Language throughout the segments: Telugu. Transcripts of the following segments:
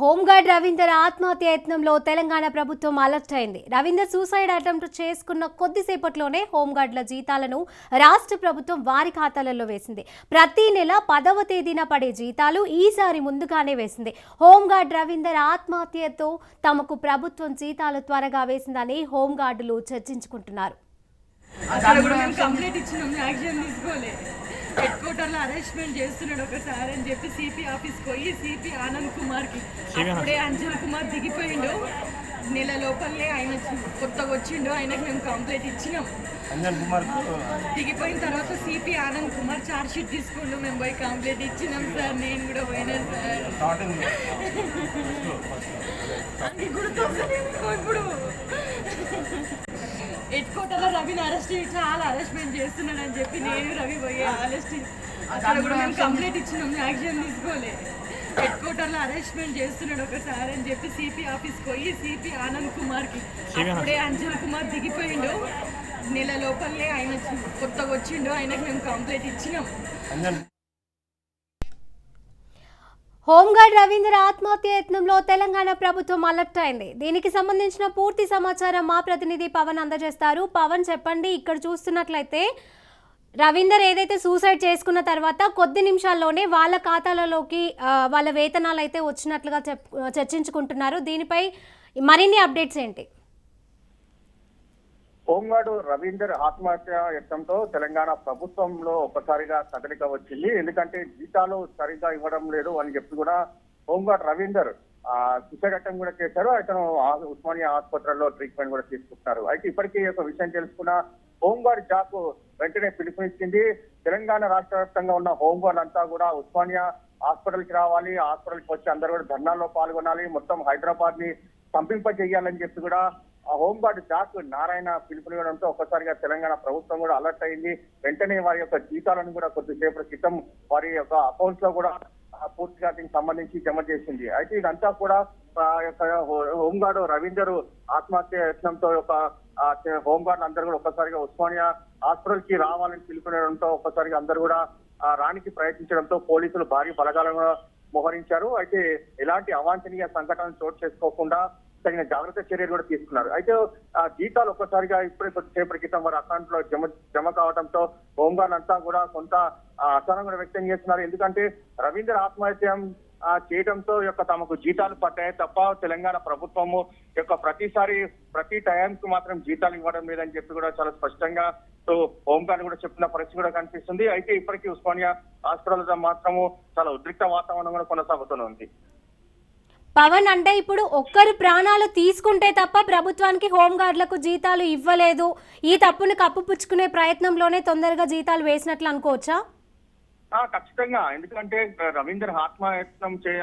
హోంగార్డ్ రవీందర్ ఆత్మహత్య యత్నంలో తెలంగాణ ప్రభుత్వం అలర్ట్ అయింది. రవీందర్ సూసైడ్ అటెంప్ట్ చేసుకున్న కొద్దిసేపట్లోనే హోంగార్డుల జీతాలను రాష్ట్ర ప్రభుత్వం వారి ఖాతాలలో వేసింది. ప్రతి నెల పదవ తేదీన పడే జీతాలు ఈసారి ముందుగానే వేసింది. హోంగార్డ్ రవీందర్ ఆత్మహత్యతో తమకు ప్రభుత్వం జీతాలు త్వరగా వేసిందని హోంగార్డులు చర్చించుకుంటున్నారు. హెడ్ క్వార్టర్లో అరెస్ట్మెంట్ చేస్తున్నాడు ఒకసారి అని చెప్పి సిపి ఆఫీస్కి పోయి సిపి ఆనంద్ కుమార్కి. అప్పుడే అంజన్ కుమార్ దిగిపోయిండు. నెల లోపలనే ఆయన కొత్తగా వచ్చిండు. ఆయనకు మేము కంప్లైంట్ ఇచ్చినాం. అంజన్ కుమార్ దిగిపోయిన తర్వాత CP Anand Kumar charge sheet తీసుకుంటూ మేము పోయి కంప్లైంట్ ఇచ్చినాం సార్. నేను కూడా పోయినా సార్. అది ఇప్పుడు. హెడ్ క్వార్టర్లో రవిని అరెస్ట్ చాలా అరెస్ట్మెంట్ చేస్తున్నాడు అని చెప్పి నేను రవి పోయి అరెస్ట్ అక్కడ కూడా మేము కంప్లైంట్ ఇచ్చినాం యాక్షన్ తీసుకోలే. హెడ్ క్వార్టర్లో అరెస్ట్మెంట్ చేస్తున్నాడు ఒకసారి అని చెప్పి సిపి ఆఫీస్కి పోయి సిపి ఆనంద్ కుమార్కి. అప్పుడే అంజన్ కుమార్ దిగిపోయిండు. నెల లోపలనే ఆయన కొత్తగా వచ్చిండు ఆయనకు మేము కంప్లైంట్ ఇచ్చినాం. హోంగార్డ్ రవీంద్ర ఆత్మహత్య యత్నంలో తెలంగాణ ప్రభుత్వం అలర్ట్ అయింది. దీనికి సంబంధించిన పూర్తి సమాచారం మా ప్రతినిధి పవన్ అందజేస్తారు. పవన్ చెప్పండి ఇక్కడ చూస్తున్నట్లయితే రవీందర్ ఏదైతే సూసైడ్ చేసుకున్న తర్వాత కొద్ది నిమిషాల్లోనే వాళ్ళ ఖాతాలలోకి వాళ్ళ వేతనాలు అయితే వచ్చినట్లుగా చెప్ చర్చించుకుంటున్నారు. దీనిపై మరిన్ని అప్డేట్స్ ఏంటి? హోంగార్డు రవీందర్ ఆత్మహత్య యత్నంతో తెలంగాణ ప్రభుత్వంలో ఒక్కసారిగా కదలిక వచ్చింది. ఎందుకంటే జీతాలు సరిగ్గా ఇవ్వడం లేదు అని చెప్పి కూడా హోంగార్డ్ రవీందర్ ఆ శిక్షఘట్టం కూడా చేశారు. అతను ఆ- ఉస్మానియా ఆసుపత్రిలో ట్రీట్మెంట్ కూడా తీసుకుంటున్నారు. అయితే ఇప్పటికీ ఒక విషయం తెలుసుకున్న హోంగార్డ్ జాకు వెంటనే పిలుపునిచ్చింది. తెలంగాణ రాష్ట్ర వ్యాప్తంగా ఉన్న హోంగార్డ్ అంతా కూడా ఉస్మానియా హాస్పిటల్కి రావాలి. హాస్పిటల్కి వచ్చి అందరూ కూడా ధర్నాల్లో పాల్గొనాలి. మొత్తం హైదరాబాద్ని స్తంభింప చేయాలని చెప్పి కూడా హోంగార్డ్ జాక్ నారాయణ పిలుపునివ్వడంతో ఒక్కసారిగా తెలంగాణ ప్రభుత్వం కూడా అలర్ట్ అయింది. వెంటనే వారి యొక్క జీతాలను కూడా కొద్దిసేపటి క్రితం వారి యొక్క అకౌంట్స్లో కూడా పూర్తిగా దీనికి సంబంధించి జమ చేసింది. అయితే ఇదంతా కూడా యొక్క హోంగార్డు రవీందర్ ఆత్మహత్య యత్నంతో యొక్క ఆ, హోంగార్డ్ అందరూ కూడా ఒక్కసారిగా ఉస్మానియా హాస్పిటల్కి రావాలని పిలుపునివ్వడంతో ఒక్కసారిగా అందరూ కూడా రానికి ప్రయత్నించడంతో పోలీసులు భారీ బలగాలను మోహరించారు. అయితే ఎలాంటి అవాంఛనీయ సంఘటనలు చోటు చేసుకోకుండా తగిన జాగ్రత్త చర్యలు కూడా తీసుకున్నారు. అయితే ఆ జీతాలు ఒక్కసారిగా ఇప్పుడే కొద్దిసేపటి క్రితం వారి అకౌంట్లో జమ జమ కావడంతో హోంగార్డ్ అంతా కూడా కొంత అసహనం కూడా వ్యక్తం చేస్తున్నారు. ఎందుకంటే రవీంద్ర ఆత్మహత్య చేయడంతో యొక్క తమకు జీతాలు పట్టాయి తప్ప తెలంగాణ ప్రభుత్వము యొక్క ప్రతిసారి ప్రతి టైంకి మాత్రం జీతాలు ఇవ్వడం లేదని చెప్పి కూడా చాలా స్పష్టంగా సో హోంగార్డ్ కూడా చెప్తున్న పరిస్థితి కూడా కనిపిస్తుంది. అయితే ఇప్పటికీ ఉస్మానియా హాస్పిటల్ మాత్రము చాలా ఉద్రిక్త వాతావరణం కూడా కొనసాగుతూనే ఉంది. పవన్ అంటే ఇప్పుడు ఒక్కరు ప్రాణాలు తీసుకుంటే తప్ప ప్రభుత్వానికి హోంగార్డులకు జీతాలు ఇవ్వలేదు. ఈ తప్పును కప్పుపుచ్చుకునే ప్రయత్నంలోనే తొందరగా జీతాలు వేసినట్లు అనుకోవచ్చా? ఖచ్చితంగా. ఎందుకంటే రవీందర్ ఆత్మయత్నం చే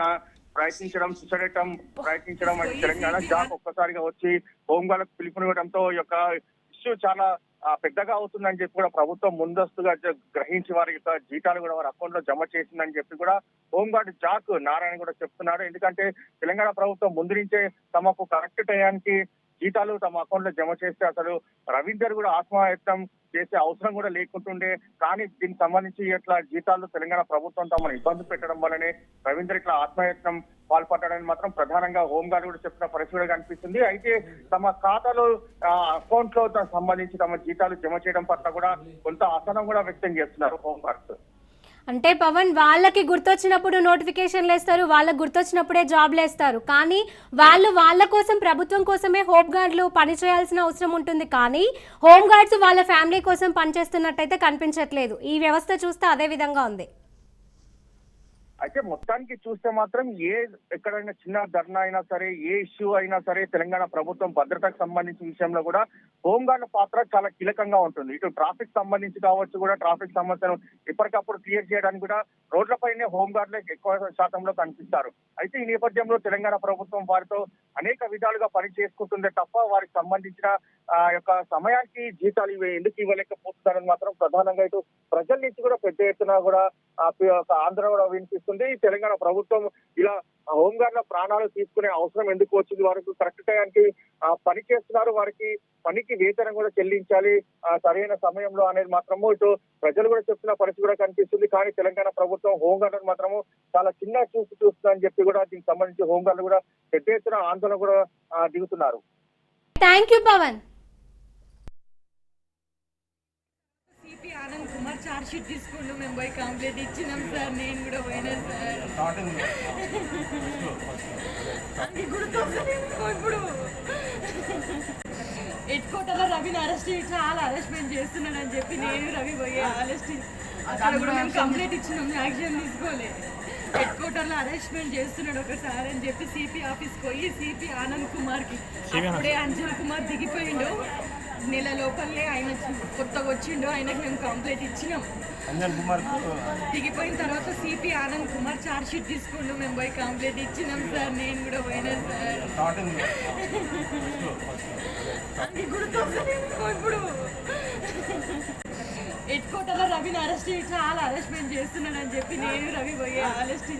ప్రయత్నించడం సుసడటం ప్రయత్నించడం తెలంగాణ జాబ్ ఒక్కసారిగా వచ్చి హోంగార్డులకు పిలుపునివ్వడంతో ఈ యొక్క ఇష్యూ చాలా పెద్దగా అవుతుందని చెప్పి కూడా ప్రభుత్వం ముందస్తుగా గ్రహించి వారి యొక్క జీతాలు కూడా వారి అకౌంట్లో జమ చేసిందని చెప్పి కూడా హోంగార్డ్ జాక్ నారాయణ కూడా చెప్తున్నాడు ఎందుకంటే తెలంగాణ ప్రభుత్వం ముందు నుంచే తమకు కరెక్ట్ టయానికి జీతాలు తమ అకౌంట్లో జమ చేస్తే అసలు రవీందర్ కూడా ఆత్మహత్యం చేసే అవసరం కూడా లేకుంటుండే. కానీ దీనికి సంబంధించి ఇట్లా జీతాలు తెలంగాణ ప్రభుత్వం తమను ఇబ్బంది పెట్టడం వల్లనే రవీందర్ ఇట్లా ఆత్మహత్యం పాల్పడ్డాడని మాత్రం ప్రధానంగా హోంగార్డ్ కూడా చెప్పిన పరిస్థితి కనిపిస్తుంది అయితే తమ ఖాతాలో అకౌంట్లో సంబంధించి తమ జీతాలు జమ చేయడం పట్ల కూడా కొంత అసహనం కూడా వ్యక్తం చేస్తున్నారు హోంగార్డ్స్ అంటే పవన్ వాళ్ళకి గుర్తొచ్చినప్పుడు నోటిఫికేషన్లు వేస్తారు వాళ్ళకి గుర్తొచ్చినప్పుడే జాబ్లు వేస్తారు కానీ వాళ్ళు వాళ్ళ కోసం ప్రభుత్వం కోసమే హోమ్ గార్డ్లు పని చేయాల్సిన అవసరం ఉంటుంది. కానీ హోమ్ గార్డ్స్ వాళ్ళ ఫ్యామిలీ కోసం పనిచేస్తున్నట్టయితే కనిపించట్లేదు. ఈ వ్యవస్థ చూస్తే అదే విధంగా ఉంది. అయితే మొత్తానికి చూస్తే మాత్రం ఏ ఎక్కడైనా చిన్న ధర్నా అయినా సరే ఏ ఇష్యూ అయినా సరే తెలంగాణ ప్రభుత్వం భద్రతకు సంబంధించిన విషయంలో కూడా హోంగార్డ్ పాత్ర చాలా కీలకంగా ఉంటుంది. ఇటు ట్రాఫిక్ సంబంధించి కావచ్చు కూడా ట్రాఫిక్ సమస్యను ఎప్పటికప్పుడు క్లియర్ చేయడానికి కూడా రోడ్లపైనే హోంగార్డులే ఎక్కువ శాతంలో కనిపిస్తారు. అయితే ఈ నేపథ్యంలో తెలంగాణ ప్రభుత్వం వారితో అనేక విధాలుగా పని చేసుకుంటుందే తప్ప వారికి సంబంధించిన ఆ యొక్క సమయానికి జీతాలు ఇవి ఎందుకు ఇవ్వలేకపోతున్నారని మాత్రం ప్రధానంగా ఇటు ప్రజల నుంచి కూడా పెద్ద ఎత్తున కూడా ఆంధ్ర ఒక కూడా వినిపిస్తుంది. తెలంగాణ ప్రభుత్వం ఇలా హోంగార్డుల ప్రాణాలు తీసుకునే అవసరం ఎందుకు వచ్చింది? వారికి కరెక్ట్ టైంకి పని చేస్తున్నారు వారికి పనికి వేతనం కూడా చెల్లించాలి. ఆ, సరైన సమయంలో అనేది మాత్రము ఇటు ప్రజలు కూడా చెప్తున్న పరిస్థితి కూడా కనిపిస్తుంది. కానీ తెలంగాణ ప్రభుత్వం హోంగార్డులు మాత్రము చాలా చిన్న చూసి చూస్తుందని చెప్పి కూడా దీనికి సంబంధించి హోంగార్డులు కూడా పెద్ద ఎత్తున ఆందోళన కూడా దిగుతున్నారు. Thank you Pavan CP Anand Kumar charge sheet తీసుకుంటూ మేము పోయి కంప్లైంట్ ఇచ్చినాం సార్ నేను కూడా పోయినా సార్. అది గుర్తొస్తలేదు ఇప్పుడు. హెడ్ క్వార్టర్లో రవిని అరెస్ట్ చాలా అరెస్ట్మెంట్ చేస్తున్నాడని చెప్పి నేను రవి పోయి అరెస్ట్ అక్కడ కూడా మేము కంప్లైంట్ ఇచ్చినాం యాక్షన్ తీసుకోలే. హెడ్ క్వార్టర్లో అరెస్ట్మెంట్ చేస్తున్నాడు ఒకసారి అని చెప్పి సిపి ఆఫీస్కి పోయి సిపి ఆనంద్ కుమార్కి అప్పుడే అంజన్ కుమార్ దిగిపోయిండు. నెల లోపలే ఆయన కొత్తగా వచ్చిండు. ఆయనకి మేము కంప్లైంట్ ఇచ్చినాం. దిగిపోయిన తర్వాత CP Anand Kumar charge sheet తీసుకుంటూ మేము పోయి కంప్లైంట్ ఇచ్చినాం సార్. నేను కూడా పోయినా సార్. అది గుర్తొస్తలేదు ఇప్పుడు. క్వార్టర్లో రవిని అరెస్ట్ చాలా అరెస్ట్మెంట్ చేస్తున్నాడని చెప్పి నేను రవి పోయి అరెస్ట్